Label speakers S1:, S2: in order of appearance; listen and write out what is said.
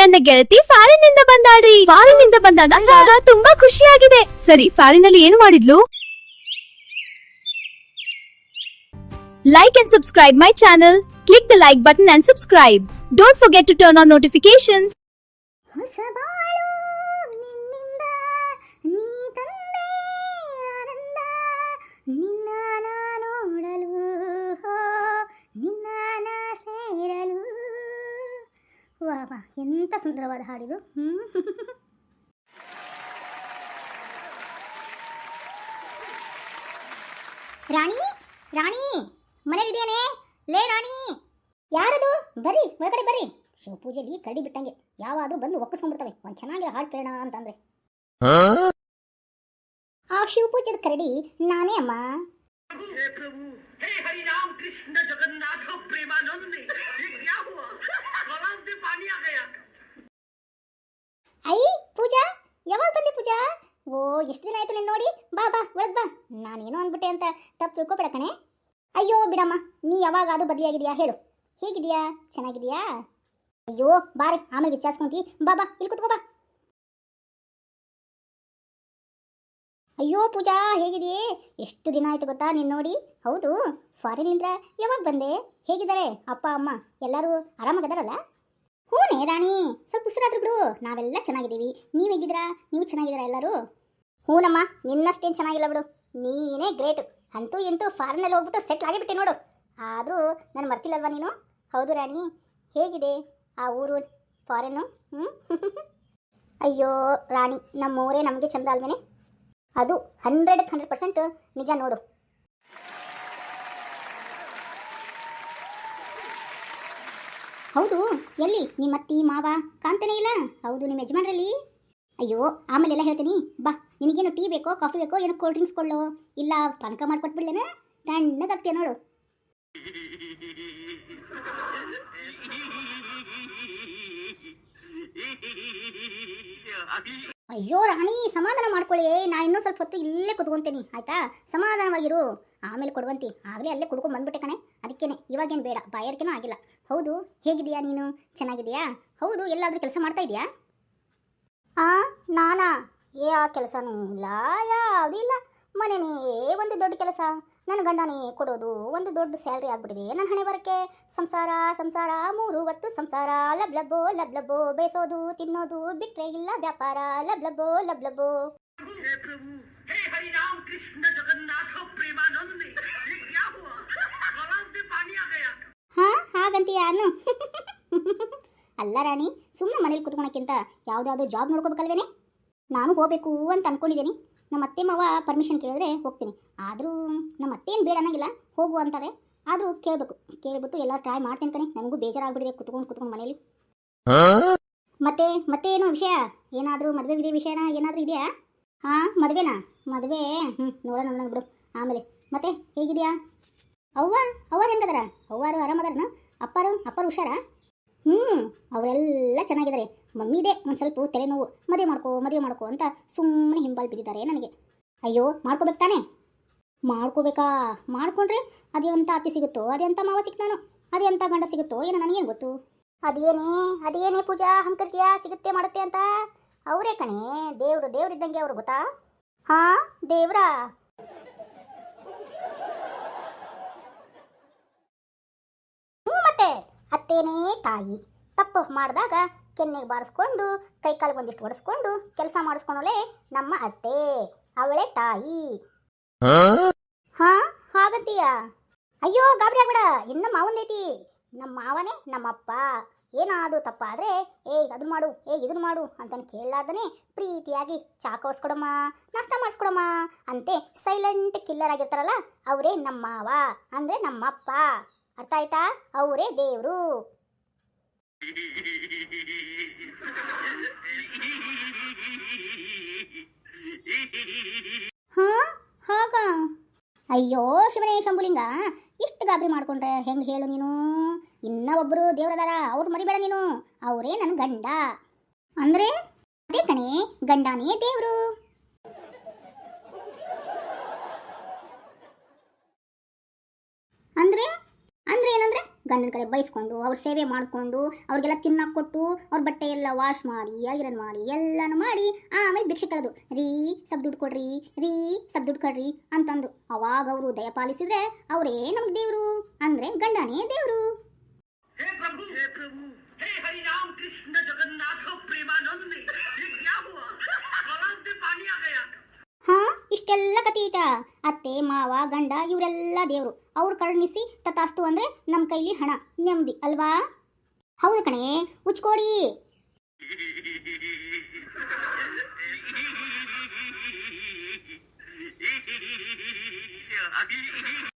S1: ನನ್ನ ಗೆಳತಿ ಫಾರಿನ್ ಇಂದ ಬಂದಾಳ್ರಿ. ಫಾರಿನ್ ಇಂದ ಬಂದಾಳ ನಂಗಾಗ ತುಂಬಾ ಖುಷಿಯಾಗಿದೆ. ಸರಿ ಫಾರಿನ್ ಅಲ್ಲಿ ಏನು ಮಾಡಿದ್ಲು? Like and subscribe my channel
S2: click the like button and subscribe don't forget to turn on notifications ವಾ ಎಂಥ ಎಂತ ಸುಂದರವಾದ ಹಾಡಿದು. ಹ್ಮ್. ರಾಣಿ ರಾಣಿ ಮನೇಲಿದ್ದೇನೆ ಲೇ ರಾಣಿ. ಯಾರದು? ಬರ್ರಿ ಒಳಗಡೆ ಬರ್ರಿ. ಶಿವಪೂಜೆಲಿ ಕರಡಿ ಬಿಟ್ಟಂಗೆ. ಯಾವಾದ್ರೂ ಬಂದು ಒಪ್ಪಿಸ್ಕೊಂಡ್ಬಿಡ್ತವೆ ಒಂದು ಚೆನ್ನಾಗಿರೋ ಹಾಡು ಕೇಳೋಣ ಅಂತಂದ್ರೆ. ಆ ಶಿವಪೂಜೆದ ಕರಡಿ ನಾನೇ ಅಮ್ಮ.
S3: हे प्रभु हे हरि राम कृष्ण जगन्नाथ प्रेमानंद ये क्या हुआ गलाव में पानी आ गया
S2: ಐ ಪೂಜಾ ಯಾವಾಗ ಬಂದೆ ಪೂಜಾ ಓ ಎಷ್ಟು ದಿನ ಆಯ್ತು ನೀನು ನೋಡಿ ಬಾ ಬಾ ಒಳಗ್ ಬಾ ನಾನೇನೋ ಅಂದ್ಬಿಟ್ಟೆ ಅಂತ ತಪ್ಪು ತಿಳ್ಕೊಬೇಡ ಕಣೆ ಅಯ್ಯೋ ಬಿಡಮ್ಮ ನೀ ಯಾವಾಗ ಅದು ಬದಲಿಯಾಗಿದೆಯಾ ಹೇಳು ಹೇಗಿದೆಯಾ ಚೆನ್ನಾಗಿದೆಯಾ ಅಯ್ಯೋ ಬಾರಿ ಆಮೇಲೆ ವಿಚಾರಿಸ್ಕೊಂತಿ ಬಾ ಬಾ ಇಲ್ಲಿ ಕುತ್ಕೋ ಬಾ ಅಯ್ಯೋ ಪೂಜಾ ಹೇಗಿದೆಯೇ ಎಷ್ಟು ದಿನ ಆಯಿತು ಗೊತ್ತಾ ನೀನು ನೋಡಿ? ಹೌದು ಫಾರಿನಿಂದ ಯಾವಾಗ ಬಂದೆ? ಹೇಗಿದ್ದಾರೆ ಅಪ್ಪ, ಅಮ್ಮ? ಎಲ್ಲರೂ ಆರಾಮಾಗದಾರಲ್ಲ ನೇ ರಾಣಿ, ಸ್ವಲ್ಪ ಉಸಿರಾದ್ರು ಬಿಡು. ನಾವೆಲ್ಲ ಚೆನ್ನಾಗಿದ್ದೀವಿ. ನೀವು ಹೇಗಿದ್ದೀರಾ? ನೀವು ಚೆನ್ನಾಗಿದ್ದೀರಾ ಎಲ್ಲರೂ? ಹ್ಞೂನಮ್ಮ ನಿನ್ನಷ್ಟೇನು ಚೆನ್ನಾಗಿಲ್ಲ ಬಿಡು. ನೀನೇ ಗ್ರೇಟ್. ಅಂತೂ ಇಂತೂ ಫಾರಿನಲ್ಲಿ ಹೋಗ್ಬಿಟ್ಟು ಸೆಟ್ಲ್ ಆಗಿಬಿಟ್ಟೆ ನೋಡು. ಆದರೂ ನಾನು ಮರ್ತಿಲ್ಲಲ್ವಾ ನೀನು? ಹೌದು ರಾಣಿ. ಹೇಗಿದೆ ಆ ಊರು ಫಾರಿನ್ನು ಹ್ಞೂ ಅಯ್ಯೋ ರಾಣಿ ನಮ್ಮ ಊರೇ ನಮಗೆ ಚಂದ ಅಲ್ವೇನೆ? ಅದು ಹಂಡ್ರೆಡ್ ಹಂಡ್ರೆಡ್ ಪರ್ಸೆಂಟ್ ನಿಜ ನೋಡು. ಹೌದು, ಎಲ್ಲಿ? ನಿಮ್ಮ ಅತ್ತಿ, ಮಾವ ಕಾಣ್ತಾನೆ ಇಲ್ಲ? ಹೌದು, ನಿಮ್ಮ ಯಜಮಾನ್ರಲ್ಲಿ? ಅಯ್ಯೋ ಆಮೇಲೆ ಎಲ್ಲ ಹೇಳ್ತೀನಿ. ಬಾ, ನಿನಗೇನು ಟೀ ಬೇಕೋ, ಕಾಫಿ ಬೇಕೋ, ಏನೋ ಕೋಲ್ಡ್ ಡ್ರಿಂಕ್ಸ್ ಕೊಳ್ಳೋ ಇಲ್ಲ ಪಾನಕ ಮಾಡ್ಕೊಟ್ಬಿಡ್ಲೇನ? ತಣ್ಣಗಾಗ್ತೀಯ ನೋಡು. ಅಯ್ಯೋ ರಾಣಿ, ಸಮಾಧಾನ ಮಾಡ್ಕೊಳ್ಳಿ. ನಾ ಇನ್ನೂ ಸ್ವಲ್ಪ ಹೊತ್ತು ಇಲ್ಲೇ ಕುತ್ಕೊಂತೀನಿ. ಆಯ್ತಾ? ಸಮಾಧಾನವಾಗಿರು. ಆಮೇಲೆ ಕೊಡುವಂತಿ. ಆಗಲೇ ಅಲ್ಲೇ ಕುಡ್ಕೊಂಡು ಬಂದ್ಬಿಟ್ಟೆ ಕಣೆ. ಅದಕ್ಕೇನೆ. ಇವಾಗೇನು ಬೇಡ. ಬಾಯಾರಿಕೆನೂ ಆಗಿಲ್ಲ. ಹೌದು. ಹೇಗಿದೆಯಾ ನೀನು? ಚೆನ್ನಾಗಿದೆಯಾ ಹೌದು. ಎಲ್ಲಾದರೂ ಕೆಲಸ ಮಾಡ್ತಾ ಇದೆಯಾ? ಆ, ನಾನಾ? ಏ, ಆ ಕೆಲಸನೂ ಇಲ್ಲ. ಯಾವುದೂ ಇಲ್ಲ. ಮನೆಯೇ ಒಂದು ದೊಡ್ಡ ಕೆಲಸ. ನನ್ನ ಗಂಡನೇ ಕೊಡೋದು ಒಂದು ದೊಡ್ಡ ಸ್ಯಾಲ್ರಿ ಆಗ್ಬಿಟ್ಟಿದೆ ನನ್ನ ಹಣೆ ಬರಕ್ಕೆ ಸಂಸಾರ ಸಂಸಾರ ಮೂರು ಹೊತ್ತು ಸಂಸಾರ ಲಬ್ ಲಬ್ಬೋ ಲಬ್ ಲಬ್ಬೋ ಬೇಸೋದು ತಿನ್ನೋದು ಬಿಟ್ರೆ ಇಲ್ಲ ವ್ಯಾಪಾರ ಲಬ್ ಲಬ್ಬೋ ಲಬ್ ಲಬ್ಬೋ
S3: हे प्रभु हे हरि राम कृष्ण जगन्नाथ प्रेमानंद ये क्या हुआ गलाव में पानी आ गया
S2: ಹಾ ಹಾಗಂತೀಯ ಅನ್ನು ಅಲ್ಲ ರಾಣಿ ಸುಮ್ಮನೆ ಮನೇಲಿ ಕುತ್ಕೊಳಕ್ಕಿಂತ ಯಾವುದಾದ್ರೂ ಜಾಬ್ ನೋಡ್ಕೋಬೇಕಲ್ವೇನೆ ನಾನು ಹೋಗಬೇಕು ಅಂತ ಅನ್ಕೊಂಡಿದ್ದೀನಿ ನಮ್ಮ ಅತ್ತೆ ಮಾವ ಪರ್ಮಿಷನ್ ಕೇಳಿದ್ರೆ ಹೋಗ್ತೀನಿ. ಆದರೂ ನಮ್ಮ ಅತ್ತೆ ಏನು ಬೇಡ ಅನ್ನಂಗಿಲ್ಲ, ಹೋಗು ಅಂತಾರೆ. ಆದರೂ ಕೇಳಬೇಕು. ಕೇಳಿಬಿಟ್ಟು ಎಲ್ಲ ಟ್ರೈ ಮಾಡ್ತೀನಿ ಕಣೆ. ನನಗೂ ಬೇಜಾರಾಗ್ಬಿಟ್ಟಿದೆ ಕುತ್ಕೊಂಡು ಕುತ್ಕೊಂಡು ಮನೇಲಿ ಮತ್ತೆ ಮತ್ತೆ ಏನೋ ವಿಷಯ? ಏನಾದರೂ ಮದುವೆ ವಿಧಿ ವಿಷಯನ ಏನಾದರೂ ಇದೆಯಾ? ಹಾಂ, ಮದುವೆನಾ? ಮದುವೆ ಹ್ಞೂ ನೋಡೋಣ ನೋಡೋಣ ಬಿಡು. ಆಮೇಲೆ, ಮತ್ತೆ ಹೇಗಿದೆಯಾ? ಅವ್ವ ಅವ್ವಾರು ಹೆಂಗದಾರ ಅವ್ವಾರು ಆರಾಮದಾರನ ಅಪ್ಪಾರು ಅಪ್ಪಾರು ಹುಷಾರ? ಹ್ಞೂ ಅವರೆಲ್ಲ ಚೆನ್ನಾಗಿದ್ದಾರೆ ಮಮ್ಮಿದೆ ಒಂದು ಸ್ವಲ್ಪ ತಲೆನೋವು. ಮದುವೆ ಮಾಡ್ಕೋ ಮದುವೆ ಮಾಡ್ಕೋ ಅಂತ ಸುಮ್ಮನೆ ಹಿಂಬಾಲ್ ಬಿದ್ದಿದ್ದಾರೆ ನನಗೆ. ಅಯ್ಯೋ, ಮಾಡ್ಕೋಬೇಕು ತಾನೇ? ಮಾಡ್ಕೋಬೇಕಾ? ಮಾಡ್ಕೊಂಡ್ರೆ ಅದೆಂತ ಅತ್ತೆ ಸಿಗುತ್ತೋ ಅದೆಂತ ಮಾವ ಸಿಗ್ತಾನೋ ಅದೆಂತ ಗಂಡ ಸಿಗುತ್ತೋ, ಏನೋ ನನಗೇನು ಗೊತ್ತು? ಅದೇನೇ ಅದೇನೇ ಪೂಜಾ, ಹಂಕರ್ತೀಯ ಸಿಗುತ್ತೆ, ಮಾಡುತ್ತೆ ಅಂತ? ಅವರೇ ಕಣೇ, ದೇವರು ದೇವರಿದ್ದಂಗೆ ಅವ್ರು ಗೊತ್ತಾ? ಹಾಂ, ದೇವ್ರಾ? ಮತ್ತೆ, ಅತ್ತೇನೇ ತಾಯಿ. ತಪ್ಪು ಮಾಡಿದಾಗ ಕೆನ್ನೆಗೆ ಬಾರಿಸ್ಕೊಂಡು ಕೈ ಕಾಲಿಗೆ ಒಂದಿಷ್ಟು ಒಡಿಸ್ಕೊಂಡು ಕೆಲಸ ಮಾಡಿಸ್ಕೊಂಡೋಳೆ ನಮ್ಮ ಅತ್ತೆ ಅವಳೆ ತಾಯಿ. ಹಾ? ಹಾಗಂತೀಯ? ಅಯ್ಯೋ ಗಾಬರಿ ಆಗ್ಬೇಡ. ಇನ್ನ ಮಾವಂದೈತಿ ನಮ್ಮ ಮಾವನೇ ನಮ್ಮಪ್ಪ ಏನಾದರೂ ತಪ್ಪಾದರೆ ಏ ಅದನ್ನ ಮಾಡು. ಏ ಇದನ್ನು ಮಾಡು. ಅಂತಂದು ಕೇಳಲಾರ್ದನೆ ಪ್ರೀತಿಯಾಗಿ ಚಾ ಕೊಡ್ಸ್ಕೊಡಮ್ಮ ನಾಷ್ಟ ಮಾಡಿಸ್ಕೊಡಮ್ಮ ಅಂತೆ ಸೈಲೆಂಟ್ ಕಿಲ್ಲರ್ ಆಗಿರ್ತಾರಲ್ಲ ಅವರೇ ನಮ್ಮ ಮಾವ ಅಂದರೆ ನಮ್ಮಪ್ಪ ಅರ್ಥ ಆಯ್ತಾ? ಅವರೇ ದೇವರು. ಹಾ ಅಯ್ಯೋ, ಶಿವನೇ ಶಂಭುಲಿಂಗ, ಇಷ್ಟು ಗಾಬರಿ ಮಾಡ್ಕೊಂಡ್ರೆ ಹೆಂಗೆ ಹೇಳು ನೀನು? ಇನ್ನ ಒಬ್ಬರು ದೇವರದಾರ, ಅವ್ರು ಮರಿಬೇಡ ನೀನು. ಅವರೇ ನನ್ನ ಗಂಡ. ಅಂದ್ರೆ? ಅದೇ ಕಣೆ, ಗಂಡನೇ ದೇವರು ಅಂದ್ರೆ ಅಂದ್ರೆ ಏನಂದ್ರೆ ಗಂಡನ ಕಡೆ ಬೈಸ್ಕೊಂಡು, ಅವ್ರ ಸೇವೆ ಮಾಡಿಕೊಂಡು, ಅವ್ರಿಗೆಲ್ಲ ತಿನ್ನಕ್ಕೆ ಕೊಟ್ಟು, ಅವ್ರ ಬಟ್ಟೆ ಎಲ್ಲ ವಾಶ್ ಮಾಡಿ ಐರನ್ ಮಾಡಿ, ಎಲ್ಲನೂ ಮಾಡಿ, ಆಮೇಲೆ ಭಿಕ್ಷೆ ಕಳೆದು, ರೀ ಸಬ್ ದುಡ್ಡು ಕೊಡ್ರಿ, ರೀ ಸಬ್ ದುಡ್ಡು ಕೊಡ್ರಿ ಅಂತಂದು. ಅವಾಗ ಅವರು ದಯಪಾಲಿಸಿದ್ರೆ ಅವರೇ ನಮ್ಗೆ ದೇವರು, ಅಂದ್ರೆ ಗಂಡನೇ ದೇವರು. ಕೃಷ್ಣ ಜಗನ್ನಾಥ ಪ್ರೇಮಾನಂದ ಅತ್ತೆ, ಮಾವ, ಗಂಡ, ಇವರೆಲ್ಲ ದೇವರು. ಅವ್ರು ಕರುಣಿಸಿ ತತಾಸ್ತು ಅಂದ್ರೆ ನಮ್ಮ ಕೈಲಿ ಹಣ. ನೆಮ್ಮದಿ ಅಲ್ವಾ? ಹೌದು ಕಣೆ, ಉಚ್ಕೋಡಿ.